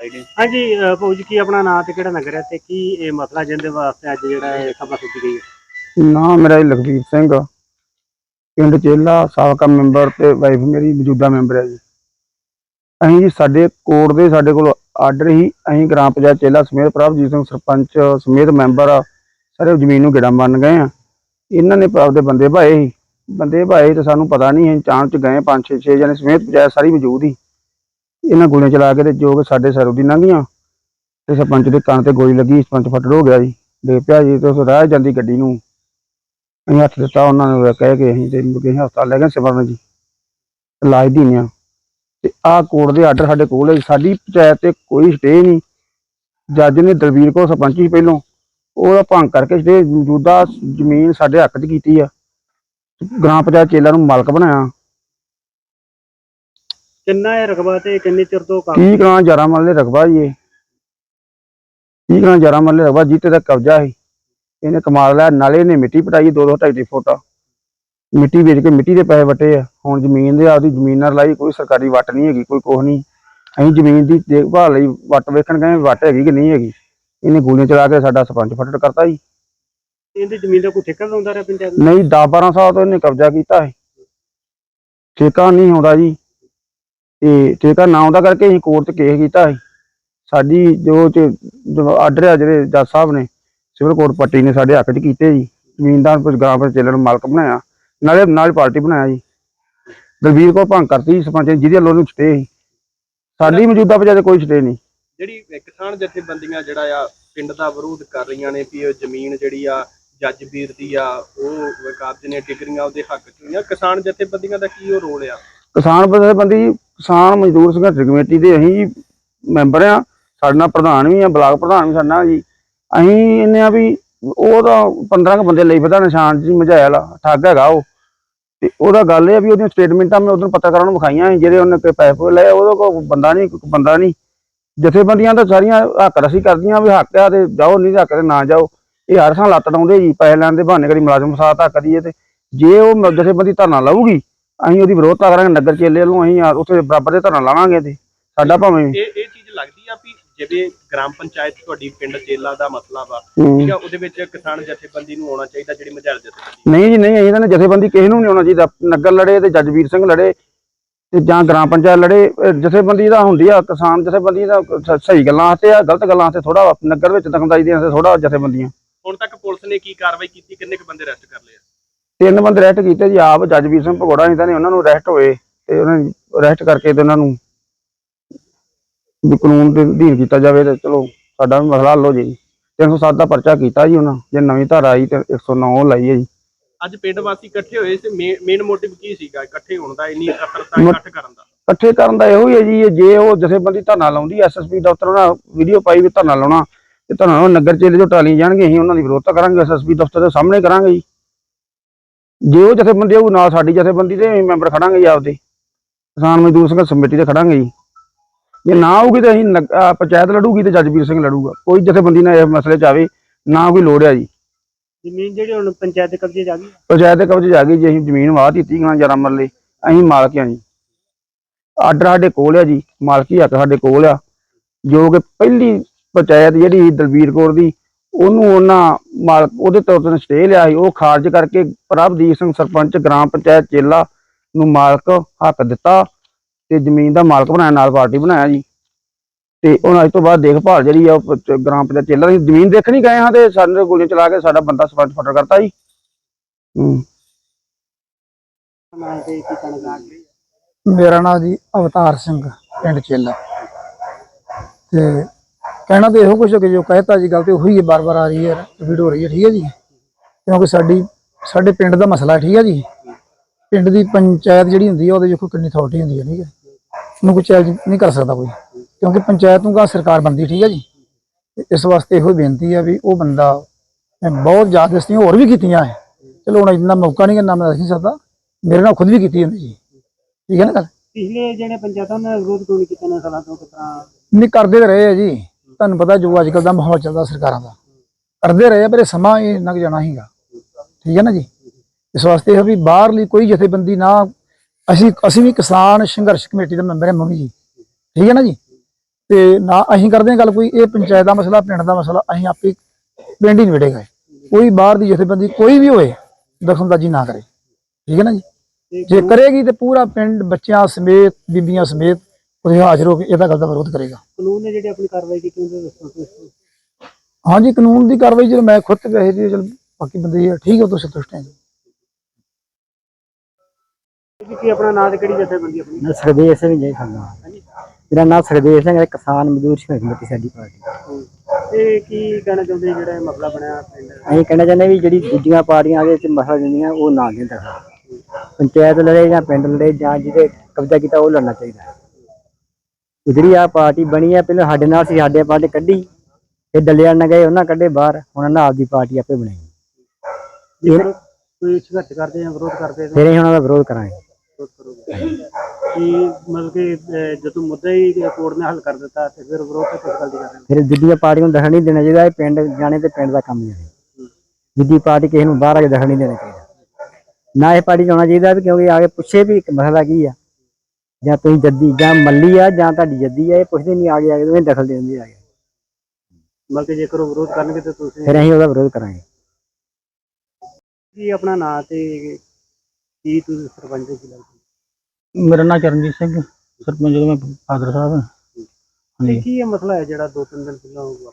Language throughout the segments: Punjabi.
ਆਈਡੀ ਹਾਂਜੀ ਅ, ਭਾਊ ਜੀ ਕੀ ਆਪਣਾ ਨਾਂ ਤੇ ਕਿਹੜਾ ਨਗਰ ਹੈ ਤੇ ਕੀ ਇਹ ਮਸਲਾ ਜਿਹਦੇ ਵਾਸਤੇ ਅੱਜ ਜਿਹੜਾ ਇਹ ਸਭਾ ਸੱਦੀ ਗਈ ਹੈ? ਨਾਮ ਮੇਰਾ ਜੀ ਲਖਬੀਰ ਸਿੰਘ ਪਿੰਡ ਚੇਲਾ ਸਾਬਕਾ ਮੈਂਬਰ ਤੇ ਵਾਈਫ ਮੇਰੀ ਮੌਜੂਦਾ ਮੈਂਬਰ ਹੈ ਜੀ। ਅਸੀਂ ਜੀ ਸਾਡੇ ਕੋਰਟ ਦੇ ਸਾਡੇ ਕੋਲ ਆਰਡਰ ਹੀ ਅਸੀਂ ਗ੍ਰਾਮ ਪੰਚਾਇਤ ਚੇਲਾ ਸਮੇਤ ਪ੍ਰਭਜੀਤ ਸਿੰਘ ਸਰਪੰਚ ਸਮੇਤ ਮੈਂਬਰ ਆ, ਸਾਰੇ ਜ਼ਮੀਨ ਨੂੰ ਗੇੜਾ ਮੰਨ ਗਏ ਆ। ਇਹਨਾਂ ਨੇ ਆਪਦੇ ਬੰਦੇ ਭਾਏ ਸੀ। ਬੰਦੇ ਭਾਏ ਤੇ ਸਾਨੂੰ ਪਤਾ ਨਹੀਂ ਅਸੀਂ ਚਾਂਚ ਗਏ ਪੰਜ ਛੇ ਛੇ ਜਣੇ ਸਮੇਤ ਪੰਚਾਇਤ ਸਾਰੀ ਮੌਜੂਦ ਹੀ ਇਹਨਾਂ ਗੋਲੀਆਂ ਚਲਾ ਕੇ ਤੇ ਜੋ ਕਿ ਸਾਡੇ ਸਰੋਂ ਦੀ ਲੰਘੀਆਂ ਤੇ ਸਰਪੰਚ ਦੇ ਕੰਨ ਤੇ ਗੋਲੀ ਲੱਗੀ, ਸਰਪੰਚ ਫੱਟੜ ਹੋ ਗਿਆ ਜੀ, ਦੇ ਪਿਆ ਜੀ ਤੇ ਉਸ ਰਾਹ ਜਾਂਦੀ ਗੱਡੀ ਨੂੰ। ਅਸੀਂ ਹੱਥ ਦਿੱਤਾ ਉਹਨਾਂ ਨੂੰ ਕਹਿ ਕੇ ਅਸੀਂ ਤੇ ਮੁਕੇ ਹਸਪਤਾਲ ਲੈ ਗਏ ਸਿਮਰਨ ਜੀ, ਇਲਾਜ ਦੀ ਆ ਤੇ ਆਹ ਕੋਰਟ ਦੇ ਆਰਡਰ ਸਾਡੇ ਕੋਲ ਹੈ ਸਾਡੀ ਪੰਚਾਇਤ ਤੇ ਕੋਈ ਸਟੇ ਨਹੀਂ। ਜੱਜ ਨੇ ਦਲਵੀਰ ਕੋ ਸਰਪੰਚ ਸੀ ਪਹਿਲੋਂ ਉਹਦਾ ਭੰਗ ਕਰਕੇ ਜਿਹੜੇ ਮੌਜੂਦਾ ਜ਼ਮੀਨ ਸਾਡੇ ਹੱਕ 'ਚ ਕੀਤੀ ਆ। ਗ੍ਰਾਮ ਪੰਚਾਇਤ ਚੇਲਾ ਨੂੰ ਮਾਲਕ ਬਣਾਇਆ। ਕਿੰਨਾ ਇਹ ਰਕਬਾ ਤੇ ਕਿੰਨੇ ਚਿਰ ਤੋਂ ਕੰਮ ਕੀ ਕਰਾਂ ਜਰਾ ਮਰਲੇ ਰਕਬਾ ਜੀ ਇਹ। ਕੀ ਕਰਾਂ ਜਰਾ ਮਰਲੇ ਰਕਬਾ ਜਿੱਤੇ ਦਾ ਕਬਜ਼ਾ ਸੀ। ਇਹਨੇ ਕਮਾਲ ਲਿਆ ਨਾਲੇ ਇਹਨੇ ਮਿੱਟੀ ਪਟਾਈ ਦੋ ਦੋ ਢਾਈ ਢਾਈ ਫੁੱਟ। ਮਿੱਟੀ ਵੇਚ ਕੇ ਮਿੱਟੀ ਦੇ ਪੈਸੇ ਵਟੇ ਆ। ਹੁਣ ਜ਼ਮੀਨ ਦੇ ਆਪਦੀ ਜ਼ਮੀਨ ਨਾਲ ਲਾਈ ਕੋਈ ਸਰਕਾਰੀ ਵੱਟ ਨਹੀਂ ਹੈਗੀ ਕੋਈ ਕੁਛ ਨਹੀਂ। ਅਸੀਂ ਜ਼ਮੀਨ ਦੀ ਦੇਖਭਾਲ ਲਈ ਵੱਟ ਵੇਖਣ ਗਏ ਵੱਟ ਹੈਗੀ ਕਿ ਨਹੀਂ ਹੈਗੀ। ਇਹਨੇ ਗੋਲੀਆਂ ਚਲਾ ਕੇ ਸਾਡਾ ਸਰਪੰਚ ਫੱਟੜ ਕਰਤਾ ਜੀ। ਇਹਦੀ ਜ਼ਮੀਨ ਦਾ ਕੋਈ ਠੇਕਾ ਲਾਉਂਦਾ ਰਿਹਾ? ਨਹੀਂ 10 12 ਸਾਲ ਤੋਂ ਇਹਨੇ ਕਬਜ਼ਾ ਕੀਤਾ ਹੈ ਠੇਕਾ ਨਹੀਂ ਹੁੰਦਾ ਜੀ। ਤੇ ਠੇਕਾ ਨਾ ਆਉਂਦਾ ਕਰਕੇ ਅਸੀਂ ਕੋਰਟ 'ਚ ਕੇਸ ਕੀਤਾ ਹੈ ਸਾਡੀ ਜੋ ਚ ਆਰਡਰ ਆ ਜਿਹੜੇ ਜੱਜ ਸਾਹਿਬ ਨੇ ਸਿਵਲ ਕੋਰਟ ਪੱਟੀ ਨੇ ਸਾਡੇ ਹੱਕ 'ਚ ਕੀਤੇ ਜੀ। ਜ਼ਮੀਨਦਾਰ ਗਾਂ ਪਰ ਚੱਲਣ ਮਾਲਕ ਬਣਾਇਆ ਨਾਲੇ ਨਾਲ ਪਾਰਟੀ ਬਣਾਇਆ ਜੀ। ਦਲਵੀਰ ਕੋ ਭੰਗ ਕਰਤੀ ਸਰਪੰਚ ਨੇ ਜਿਹਦੇ ਵੱਲੋਂ ਨੂੰ ਸੀ। ਸਾਡੀ ਮੌਜੂਦਾ ਪੰਚਾਇਤ ਕੋਈ ਸਟੇ ਨਹੀਂ। ਜਿਹੜੀ ਕਿਸਾਨ ਜਥੇਬੰਦੀਆਂ ਜਿਹੜਾ ਆ ਪਿੰਡ ਦਾ ਵਿਰੋਧ ਕਰ ਰਹੀਆਂ ਨੇ ਵੀ ਉਹ ਜ਼ਮੀਨ ਜਿਹੜੀ ਆ ਜੱਜ ਵੀਰ ਦੀ ਆ ਉਹ ਕਾਬਜ ਨੇ ਡਿਗਰੀਆਂ ਉਹਦੇ ਹੱਕ ਚ। ਹੋਈਆਂ ਕਿਸਾਨ ਜਥੇਬੰਦੀਆਂ ਦਾ ਕੀ ਉਹ ਰੋਲ ਆ? ਕਿਸਾਨ ਬੰਦੀ ਕਿਸਾਨ ਮਜ਼ਦੂਰ ਸੰਘਰਸ਼ ਕਮੇਟੀ ਦੇ ਅਸੀਂ ਮੈਂਬਰ ਆ, ਸਾਡੇ ਨਾਲ ਪ੍ਰਧਾਨ ਵੀ ਆ, ਬਲਾਕ ਪ੍ਰਧਾਨ ਵੀ ਸਾਡੇ ਨਾਲ ਜੀ। ਅਸੀਂ ਇਹਨੇ ਆ ਵੀ ਉਹ ਤਾਂ 15 ਕੁ ਬੰਦੇ ਲਈ ਫਿਰਦਾ ਨਿਸ਼ਾਨ ਜੀ, ਮਝਾਇਲ ਆ, ਠੱਗ ਹੈਗਾ ਉਹ। ਤੇ ਉਹਦਾ ਗੱਲ ਇਹ ਆ ਵੀ ਉਹਦੀਆਂ ਸਟੇਟਮੈਂਟਾਂ ਮੈਂ ਉਦੋਂ ਪੱਤਰਕਾਰਾਂ ਨੂੰ ਵਿਖਾਈਆਂ ਸੀ, ਜਿਹੜੇ ਉਹਨੇ ਕੋਈ ਪੈਸੇ ਪੂਸੇ ਲਏ, ਉਹਦੇ ਕੋਲ ਬੰਦਾ ਨਹੀਂ, ਕੋਈ ਬੰਦਾ ਨਹੀਂ। ਜਥੇਬੰਦੀਆਂ ਤਾਂ ਸਾਰੀਆਂ ਹੱਕ ਰਸੀ ਕਰਦੀਆਂ ਵੀ ਹੱਕ ਆ ਤੇ ਜਾਓ, ਨਹੀਂ ਹੱਕ ਤੇ ਨਾ ਜਾਓ। ਇਹ ਹਰ ਸਾਲ ਲੱਤ ਡਾਉਂਦੇ ਜੀ, ਪੈਸੇ ਲੈਣ ਦੇ ਬਹਾਨੇ ਕਦੀ ਮੁਲਾਜ਼ਮ ਫਸਾਦ ਹੱਕ ਦੀ ਤੇ ਜੇ ਉਹ ਜਥੇਬੰਦੀ ਧਰਨਾ ਲਾਊਗੀ ਅਸੀਂ ਉਹਦੀ ਵਿਰੋਧਤਾ ਕਰਾਂਗੇ ਨਗਰ ਚੇਲੇ ਨੂੰ ਅਸੀਂ ਆ- ਉੱਥੇ ਬਰਾਬਰ ਦੇ ਧਰਨਾ ਲਾਵਾਂਗੇ ਤੇ ਸਾਡਾ ਭਾਵੇਂ ਇਹ ਇਹ ਚੀਜ਼ ਲੱਗਦੀ ਆ ਵੀ ਜਿਵੇਂ ਗ੍ਰਾਮ ਪੰਚਾਇਤ ਤੁਹਾਡੀ ਪਿੰਡ ਜੇਲਾ ਦਾ ਮਸਲਾ ਵਾ ਹੂੰ। ਠੀਕ ਆ ਉਹਦੇ ਵਿੱਚ ਕਿਸਾਨ ਜਥੇਬੰਦੀ ਨੂੰ ਆਉਣਾ ਚਾਹੀਦਾ ਜਿਹੜੀ ਮਝਾਲ ਜਥੇਬੰਦੀ ਨਹੀਂ ਜੀ ਨਹੀਂ ਇਹਨਾਂ ਨੇ ਜਥੇਬੰਦੀ ਕਿਸੇ ਨੂੰ ਨਹੀਂ ਆਉਣਾ ਚਾਹੀਦਾ ਨਗਰ ਲੜੇ ਤੇ ਜੱਜ ਵੀਰ ਸਿੰਘ ਲੜੇ ਤੇ ਜਾਂ ਗ੍ਰਾਮ ਪੰਚਾਇਤ ਲੜੇ ਇਹ ਜਥੇਬੰਦੀ ਦਾ ਹੁੰਦੀ ਆ ਕਿਸਾਨ ਜਥੇਬੰਦੀ ਦਾ ਸ- ਸਹੀ ਗੱਲਾਂ ਤੇ ਆ ਗਲਤ ਗੱਲਾਂ ਤੇ ਥੋੜਾ ਨਗਰ ਵਿੱਚ ਦਖਲਅੰਦਾਜ਼ੀ ਦੀਆਂ ਤੇ ਥੋੜਾ ਜਥੇਬੰਦੀਆਂ ਹੁਣ ਤੱਕ ਪੁਲਿਸ ਨੇ ਕੀ ਕਾਰਵਾਈ ਕੀਤੀ ਕਿੰਨੇ ਕੁ ਬੰਦੇ ਅਰੈਸਟ ਕਰ ਲਏ ਆ? ਤਿੰਨ ਬੰਦੇ ਅਰੈਸਟ ਕੀਤੇ ਜੀ ਆਪ ਜੱਜ ਵੀਰ ਸਿੰਘ ਭਗੋੜਾ ਨਹੀਂ ਤਾਂ ਨੇ ਉਹਨਾਂ ਨੂੰ ਅਰੈਸਟ ਹੋਏ ਤੇ ਉਹਨਾਂ ਨੂੰ ਅਰੈਸਟ ਕਰਕੇ ਤੇ ਉਹਨਾਂ ਨੂੰ ਵੀ ਕਾਨੂੰਨ ਦੇ ਅਧੀਨ ਕੀਤਾ ਜਾਵੇ ਤੇ ਚਲੋ ਸਾਡਾ ਵੀ ਮਸਲਾ ਹੱਲ ਹੋ ਜੇ ਜੀ। 307 ਦਾ ਪਰਚਾ ਕੀਤਾ ਜੀ ਉਹਨਾਂ ਜੇ ਨਵੀਂ ਧਾਰਾ ਆਈ ਤੇ 109 ਲਾਈ ਹੈ ਜੀ। ਅੱਜ ਪਿੰਡ ਵਾਸੀ ਇਕੱਠੇ ਹੋਏ ਸੀ ਮੇਨ ਮੋਟਿਵ ਕੀ ਸੀਗਾ ਇਕੱਠੇ ਹੋਣ ਦਾ ਇੰਨੀ ਇਕੱਤਰਤਾ ਇਕੱਠ ਕਰਨ ਦਾ? ਇਕੱਠੇ ਕਰਨ ਦਾ ਇਹੋ ਹੀ ਹੈ ਜੀ ਜੇ ਉਹ ਜਥੇਬੰਦੀ ਧਰਨਾ ਲਾਉਂਦੀ ਐਸਐਸਪੀ ਦਫ਼ਤਰ ਉਹਨਾਂ ਵੀਡੀਓ ਪਾਈ ਵੀ ਧਰਨਾ ਲਾਉਣਾ ਤੇ ਧਰਨਾ ਨਗਰ ਚੇਲੇ ਜੋ ਟਾਲੀ ਜਾਣਗੇ ਅਸੀਂ ਉਹਨਾਂ ਦੀ ਵਿਰੋਧਤਾ ਕਰਾਂਗੇ ਐਸਐਸਪੀ ਦਫ਼ਤਰ ਦੇ ਸਾਹਮਣੇ ਕਰਾਂਗੇ ਜੀ। ਜੇ ਉਹ ਜਥੇਬੰਦੀ ਉਹ ਨਾਲ ਸਾਡੀ ਜਥੇਬੰਦੀ ਦੇ ਅਸੀਂ ਮੈਂਬਰ ਖੜਾਂਗੇ ਜੀ ਆਪਦੇ। ਕਿਸਾਨ ਮਜ਼ਦੂਰ ਸੰਘਰਸ਼ ਕਮੇਟੀ ਦੇ ਖੜਾਂਗੇ ਜੀ। ਜੇ ਨਾ ਆਊਗੀ ਤੇ ਅਸੀਂ ਨਗ- ਅਹ ਪੰਚਾਇਤ ਲੜੂਗੀ ਤੇ ਜੱਜ ਵੀਰ ਸਿੰਘ ਲੜੂਗਾ। ਕੋਈ ਜਥੇਬੰਦੀ ਨਾਲ ਇਸ ਮਸਲੇ 'ਚ ਆਵੇ ਨਾ ਕੋਈ ਲੋੜ ਆ ਜੀ। ਜ਼ਮੀਨ ਜਿਹੜੀ ਹੁਣ ਪੰਚਾਇਤ ਦੇ ਕਬਜ਼ੇ 'ਚ ਆ ਗਈ ਪੰਚਾਇਤ ਦੇ ਕਬਜ਼ੇ 'ਚ ਆ ਗਈ ਜੀ ਅਸੀਂ ਜ਼ਮੀਨ ਵਾਹ ਦਿੱਤੀ ਗਾਂ 11 ਮਰਲੇ। ਅਸੀਂ ਮਾਲਕ ਹਾਂ ਜੀ। ਆਰਡਰ ਸਾਡੇ ਕੋਲ ਆ ਜੀ ਮਾਲਕੀ ਹੱਕ ਸਾਡੇ ਕੋਲ ਆ। ਜੋ ਕਿ ਪਹਿਲੀ ਪੰਚਾਇਤ ਜਿਹੜੀ ਸੀ ਦਲਵੀਰ ਕੌਰ ਦੀ ਉਹਨੂੰ ਉਹਨਾਂ ਮਾਲਕ ਉਹਦੇ ਤੋਂ ਉਹਨੇ ਸਟੇ ਲਿਆ ਸੀ, ਉਹ ਖਾਰਜ ਕਰਕੇ ਪ੍ਰਭਦੀਪ ਸਿੰਘ ਸਰਪੰਚ ਗ੍ਰਾਮ ਪੰਚਾਇਤ ਚੇਲਾ ਨੂੰ ਮਾਲਕ ਹੱਕ ਦਿੱਤਾ ਤੇ ਜ਼ਮੀਨ ਦਾ ਮਾਲਕ ਬਣਾਇਆ, ਨਾਲ ਪਾਰਟੀ ਬਣਾਇਆ ਜੀ। ਤੇ ਹੁਣ ਅੱਜ ਤੋਂ ਬਾਅਦ ਦੇਖਭਾਲ ਜਿਹੜੀ ਆ, ਉਹ ਪ- ਗ੍ਰਾਮ ਪੰਚਾਇਤ ਚੇਲਾ ਦੀ ਜ਼ਮੀਨ ਦੇਖਣ ਹੀ ਗਏ ਹਾਂ ਤੇ ਸਾਡੇ ਗੋਲੀਆਂ ਚਲਾ ਕੇ ਸਾਡਾ ਬੰਦਾ ਸਰਪੰਚ ਫਟਰ ਕਰਤਾ ਜੀ। ਹੂੰ। ਨਾਂ ਮੇਰਾ ਨਾਮ ਜੀ ਅਵਤਾਰ ਸਿੰਘ, ਪਿੰਡ ਚੇਲਾ। ਤੇ ਕਹਿਣਾ ਤਾਂ ਇਹੋ ਹੈ ਕਿ ਜੋ ਕਹਿਤਾ ਜੀ ਗੱਲ ਤੇ ਉਹੀ ਹੈ ਬਾਰ-ਬਾਰ ਆ ਰਹੀ ਹੈ ਰਿਪੀਟ ਹੋ ਰਹੀ ਹੈ ਠੀਕ ਹੈ ਜੀ? ਕਿਉਂਕਿ ਸਾਡੀ ਸਾਡੇ ਪਿੰਡ ਦਾ ਮਸਲਾ ਠੀਕ ਹੈ ਜੀ? ਪਿੰਡ ਦੀ ਪੰਚਾਇਤ ਜਿਹੜੀ ਹੁੰਦੀ ਹੈ ਉਹਦੇ ਵਿੱਚ ਕੋਈ ਕਿੰਨੀ ਅਥਾਰਟੀ ਹੁੰਦੀ ਹੈ ਠੀਕ ਹੈ? ਉਹਨੂੰ ਕੋਈ ਚੈਲੰਜ ਨਹੀਂ ਕਰ ਸਕਦਾ ਕੋਈ ਕਿਉਂਕਿ ਪੰਚਾਇਤ ਨੂੰ ਕਾ ਸਰਕਾਰ ਬਣਦੀ ਠੀਕ ਹੈ ਜੀ? ਇਸ ਵਾਸਤੇ ਇਹੋ ਬੇਨਤੀ ਹੈ ਵੀ ਉਹ ਬੰਦਾ ਬਹੁਤ ਜ਼ਿਆਦਾ ਦਸਤੀਆਂ ਹੋਰ ਵੀ ਕੀਤੀਆਂ ਹੈ। ਚਲੋ ਹੁਣ ਇੰਨਾ ਮੌਕਾ ਨਹੀਂ ਕਿ ਨਾ ਮੈਂ ਦੱਸ ਨਹੀਂ ਸਕਦਾ। ਮੇਰੇ ਨਾਲ ਖੁਦ ਵੀ ਕੀਤੀ ਹੁੰਦੀ ਜੀ। ਠੀਕ ਹੈ ਨਾ ਗੱਲ? ਪਿਛਲੇ ਜਿਹੜੇ ਪੰਚਾਇਤਾਂ ਨੇ ਵਿਰੋਧ ਕਿਉਂ ਨਹੀਂ ਕੀਤਾ ਨੇ ਸਾਲਾਂ ਤੋਂ ਤਰ੍ਹਾਂ? ਨਹੀਂ ਕਰਦੇ ਰਹੇ ਆ ਜੀ। ਤੁਹਾਨੂੰ ਪਤਾ ਜੋ ਅੱਜ ਕੱਲ ਦਾ ਮਾਹੌਲ ਚੱਲਦਾ ਸਰਕਾਰਾਂ ਦਾ। ਕਰਦੇ ਰਹੇ ਆ, ਪਰ ਇਹ ਸਮਾਂ ਇਹ ਲੰਘ ਜਾਣਾ ਹੀਗਾ। ਠੀਕ ਹੈ ਨਾ ਜੀ? ਇਸ ਵਾਸਤੇ ਇਹ ਆ ਵੀ ਬਾਹਰਲੀ ਕੋਈ ਜਥੇਬੰਦੀ ਨਾ, ਅਸੀਂ ਅਸੀਂ ਵੀ ਕਿਸਾਨ ਸੰਘਰਸ਼ ਕਮੇਟੀ ਦਾ ਮੈਂਬਰ ਹਾਂ ਮੰਮੀ ਜੀ। ਠੀਕ ਹੈ ਨਾ ਜੀ? ਤੇ ਨਾ ਅਸੀਂ ਕਰਦੇ ਹਾਂ ਗੱਲ ਕੋਈ, ਇਹ ਪੰਚਾਇਤ ਦਾ ਮਸਲਾ, ਪਿੰਡ ਦਾ ਮਸਲਾ, ਅਸੀਂ ਆਪੇ ਪਿੰਡ ਹੀ ਨਿਬੜੇਗਾ ਕੋਈ ਬਾਹਰ ਦੀ ਜਥੇਬੰਦੀ ਕੋਈ ਵੀ ਹੋਏ, ਦਖਲਅੰਦਾਜ਼ੀ ਨਾ ਕਰੇ। ਠੀਕ ਹੈ ਨਾ ਜੀ? ਜੇ ਕਰੇਗੀ ਤੇ ਪੂਰਾ ਪਿੰਡ ਬੱਚਿਆਂ ਸਮੇਤ, ਬੀਬੀਆਂ ਸਮੇਤ ਉਹਦੇ ਹਾਜ਼ਰ ਹੋ ਕੇ ਇਹਦਾ ਗੱਲ ਦਾ ਵਿਰੋਧ ਕਰੇਗਾ। ਕਾਨੂੰਨ ਨੇ ਜਿਹੜੀ ਆਪਣੀ ਕਾਰਵਾਈ ਕੀਤੀ ਉਹਦੇ ਦੱਸੋ ਤੁਸੀਂ। ਹਾਂਜੀ ਕਾਨੂੰਨ ਦੀ ਕਾਰਵਾਈ ਜਦੋਂ ਮੈਂ ਖੁਦ ਵੈਸੇ ਦੀ ਚਲ ਬਾਕੀ ਬੰਦੇ ਠੀਕ ਹੈ ਤੋਂ ਸੰਤੁਸ਼ਟ ਹਾਂ ਜੀ ਕੀ ਆਪਣਾ ਨਾਂ ਤੇ ਕਿਹੜੀ ਜਥੇਬੰਦੀ ਆਪਣੀ? ਮੈਂ ਸਰਦੇਵ ਸਿੰਘ ਜੀ ਖਾਨਾ। ਮੇਰਾ ਨਾਮ ਸਰਦੇਵ ਸਿੰਘ ਹੈ ਕਿਸਾਨ ਮਜ਼ਦੂਰ ਸੰਘਰਸ਼ ਕਮੇਟੀ ਸਾਡੀ ਪਾਰਟੀ। ਤੇ ਕੀ ਕਹਿਣਾ ਚਾਹੁੰਦੇ ਜਿਹੜਾ ਇਹ ਮਸਲਾ ਬਣਿਆ ਪਿੰਡ? ਅਸੀਂ ਕਹਿਣਾ ਚਾਹੁੰਦੇ ਵੀ ਜਿਹੜੀ ਦੂਜੀਆਂ ਪਾਰਟੀਆਂ ਦੇ ਵਿੱਚ ਮਸਲਾ ਦਿੰਦੀਆਂ ਉਹ ਨਾ ਦਖਲ ਪੰਚਾਇਤ ਲੜੇ ਜਾਂ ਪਿੰਡ ਲੜੇ ਜਾਂ ਜਿਹਦੇ ਕਬਜ਼ਾ ਕੀਤਾ ਉਹ ਲੜਨਾ ਚਾਹੀਦਾ। ਜਿਹੜੀ ਆ ਪਾਰਟੀ ਬਣੀ ਆ ਪਹਿਲਾਂ ਸਾਡੇ ਨਾਲ ਸੀ ਸਾਡੇ ਪਾਰਟੀ ਕੱਢੀ ਫਿਰ ਡੱਲਿਆਂ ਨਾਲ ਗਏ ਉਹਨਾਂ ਕੱਢੇ ਬਾਹਰ ਹੁਣ ਉਹਨਾਂ ਆਪਦੀ ਪਾਰਟੀ ਆਪੇ ਬਣਾਈ। ਜੇਕਰ ਕੋਈ ਸੰਘਰਸ਼ ਕਰਦੇ ਜਾਂ ਵਿਰੋਧ ਕਰਦੇ ਤਾਂ? ਫਿਰ ਅਸੀਂ ਉਹਨਾਂ ਦਾ ਵਿਰੋਧ ਕਰਾਂਗੇ। ਵਿਰੋਧ ਕਰੋਗੇ। ਕੀ ਮਤਲਬ ਕਿ ਅਹ, ਜਦੋਂ ਮੁੱਦਾ ਹੀ ਕੋਰਟ ਨੇ ਹੱਲ ਕਰ ਦਿੱਤਾ ਤੇ ਫਿਰ ਵਿਰੋਧ ਤੇ ਕਿਸ ਗੱਲ ਦੀ ਕਰ ਰਹੇ ਫਿਰ ਦੂਜੀਆਂ ਪਾਰਟੀਆਂ ਨੂੰ ਦਖਲ ਨਹੀਂ ਦੇਣਾ ਚਾਹੀਦਾ ਇਹ ਪਿੰਡ ਜਾਣੇ ਤੇ ਪਿੰਡ ਦਾ ਕੰਮ ਜਾਣੇ ਦੂਜੀ ਪਾਰਟੀ ਕਿਸੇ ਨੂੰ ਬਾਹਰ ਆ ਕੇ ਦਖਲ ਨਹੀਂ ਦੇਣਾ ਚਾਹੀਦਾ। ਨਾ ਇਹ ਪਾਰਟੀ 'ਚ ਹੋਣਾ ਚਾਹੀਦਾ ਵੀ ਕਿਉਂਕਿ ਆ ਕੇ ਪੁੱਛੇ ਵੀ ਮਸਲਾ ਕੀ ਆ। ਜਾਂ ਤੁਸੀਂ ਜੱਦੀ ਜਾਂ ਮੱਲੀ ਆ ਜਾਂ ਤੁਹਾਡੀ ਜੱਦੀ ਆ ਇਹ ਪੁੱਛਦੇ ਨਹੀਂ ਆ ਕੇ ਆ ਕੇ ਤੁਸੀਂ ਦਖਲ ਦੇ ਦਿੰਦੇ ਆ ਕੇ। ਮਤਲਬ ਕਿ ਜੇਕਰ ਉਹ ਵਿਰੋਧ ਕਰਨਗੇ ਤੇ ਤੁਸੀਂ ਫਿਰ ਅਸੀਂ ਉਹਦਾ ਵਿਰੋਧ ਕਰਾਂਗੇ। ਕੀ ਆਪਣਾ ਨਾਂ ਤੇ ਕੀ ਤੁਸੀਂ ਸਰਪੰਚ ਦੇ ਕੀ ਲੱਗਦੇ ਮੇਰਾ ਨਾਮ ਚਰਨਜੀਤ ਸਿੰਘ ਸਰਪੰਚ ਦਾ ਮੈਂ ਫਾਦਰ ਸਾਹਿਬ ਤੇ ਕੀ ਇਹ ਮਸਲਾ ਹੈ ਜਿਹੜਾ ਦੋ ਤਿੰਨ ਦਿਨ ਪਹਿਲਾਂ ਹੋਊਗਾ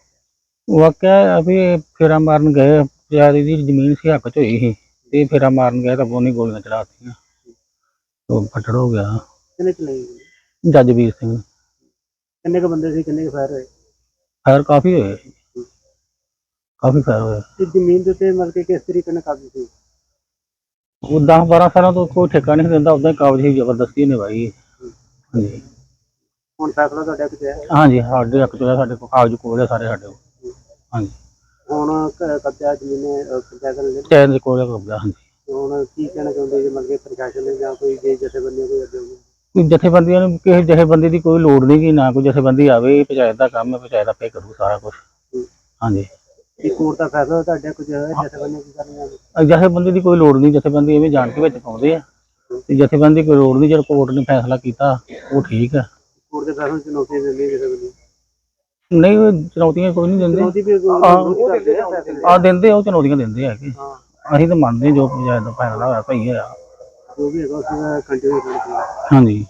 ਵਾਕਿਆ? ਹੈ ਇਹ ਫੇਰਾ ਮਾਰਨ ਗਏ ਪਿਆਰ ਦੀ ਜ਼ਮੀਨ ਸੀ ਹੱਕ ਚ ਹੋਈ ਸੀ। ਤੇ ਫੇਰਾ ਮਾਰਨ ਗਏ ਤਾਂ ਉਹਨੇ ਗੋਲੀਆਂ ਚਲਾਤੀਆਂ ਉਹ ਫੱਟੜ ਹੋ ਗਿਆ। ਕਿੰਨੇ ਜੱਜ ਵੀਰ ਸਿੰਘ। ਕਿੰਨੇ ਕ ਬੰਦੇ ਸੀ ਕਿੰਨੇ ਕ ਫਾਇਰ ਹੋਏ? ਫਾਇਰ ਕਾਫੀ ਹੋਏ ਕਾਫੀ ਫਾਇਰ ਹੋਏ। ਤੇ ਜ਼ਮੀਨ ਦੇ ਉੱਤੇ ਮਤਲਬ ਕਿ ਕਿਸ ਤਰੀਕੇ ਨਾਲ ਕਾਬੂ ਸੀ? ਉਹ 10 12 ਸਾਲਾਂ ਤੋਂ ਕੋਈ ਠੇਕਾ ਨਹੀਂ ਦਿੰਦਾ ਉਦਾਂ ਹੀ ਕਾਬਜ ਹੀ ਜ਼ਬਰਦਸਤੀ ਨਿਭਾਈ। ਹਾਂਜੀ। ਹੁਣ ਫੈਸਲਾ ਤੁਹਾਡਾ ਕਿਤੇ ਹੈ ਹਾਂਜੀ ਸਾਡੇ ਹੱਕ ਚ ਸਾਡੇ ਕੋਲ ਕਾਗਜ਼ ਕੋਲ ਆ ਸਾਰੇ ਸਾਡੇ ਕੋਲ। ਹਾਂਜੀ। ਹੁਣ ਕ- ਕਬਜ਼ਾ ਜ਼ਮੀਨੇ ਅਹ, ਪੰਚਾਇਤ ਨੇ ਲੈ ਲਈ। ਚੈਨ ਦੇ ਕੋਲ ਕਬਜ਼ਾ ਹਾਂਜੀ। ਹੁਣ ਕੀ ਕਹਿਣਾ ਚਾਹੁੰਦੇ ਜੀ ਮਤਲਬ ਕਿ ਪ੍ਰਸ਼ਾਸਨ ਨੇ ਜਾਂ ਕੋਈ ਜੇ ਜਥੇਬੰਦੀਆਂ ਕੋਈ ਅੱਗੇ ਹੋਊਗੀ? ਕੋਈ ਜਥੇਬੰਦੀਆਂ ਨੂੰ ਕਿਸੇ ਜਥੇਬੰਦੀ ਦੀ ਕੋਈ ਲੋੜ ਨਹੀਂ ਕਿ ਨਾ ਕੋਈ ਜਥੇਬੰਦੀ ਆਵੇ ਇਹ ਪੰਚਾਇਤ ਦਾ ਕੰਮ ਹੈ ਪੰਚਾਇਤ ਆਪੇ ਕਰੂ ਸਾਰਾ ਕੁਝ ਹਾਂਜੀ। ਕੀ ਕੋਰਟ ਦਾ ਫੈਸਲਾ ਤੁਹਾਡੇ ਕੁਝ ਹੈ ਜਥੇਬੰਦੀਆਂ ਕੀ ਕਰਨੀਆਂ ਜਥੇਬੰਦੀ ਦੀ ਕੋਈ ਲੋੜ ਨਹੀਂ ਜਥੇਬੰਦੀ ਐਵੇਂ ਜਾਣ ਕੇ ਵਿੱਚ ਪਾਉਂਦੇ ਆ। ਤੇ ਜਥੇਬੰਦੀ ਕੋਈ ਲੋੜ ਨਹੀਂ ਜਦੋਂ ਕੋਰਟ ਨੇ ਫੈਸਲਾ ਕੀਤਾ ਉਹ ਠੀਕ ਹੈ ਕੋਰਟ ਦੇ ਫੈਸਲੇ ਨੂੰ ਚੁਣੌਤੀ ਦਿੰਦੀ ਹੈ ਜਥੇਬੰਦੀ। ਨਹੀਂ ਉਹ ਚੁਣੌਤੀਆਂ ਕੋਈ ਨਹੀਂ ਦਿੰਦੇ। ਆ ਆ ਦਿੰਦੇ ਆ, ਉਹ ਚੁਣੌਤੀਆਂ ਦਿੰਦੇ ਆ। ਕਿ ਅਸੀਂ ਤਾਂ ਮੰਨਦੇ ਜੋ ਪੰਚਾਇਤ ਦਾ ਫੈਸਲਾ ਹੋਇਆ ਸਹੀ ਹੈ ਜੋ ਵੀ ਹੈਗਾ ਉਸ ਦਾ ਕੰਟੀਨਿਊ ਕਰਨਾ ਚਾਹੀਦਾ। ਹਾਂਜੀ।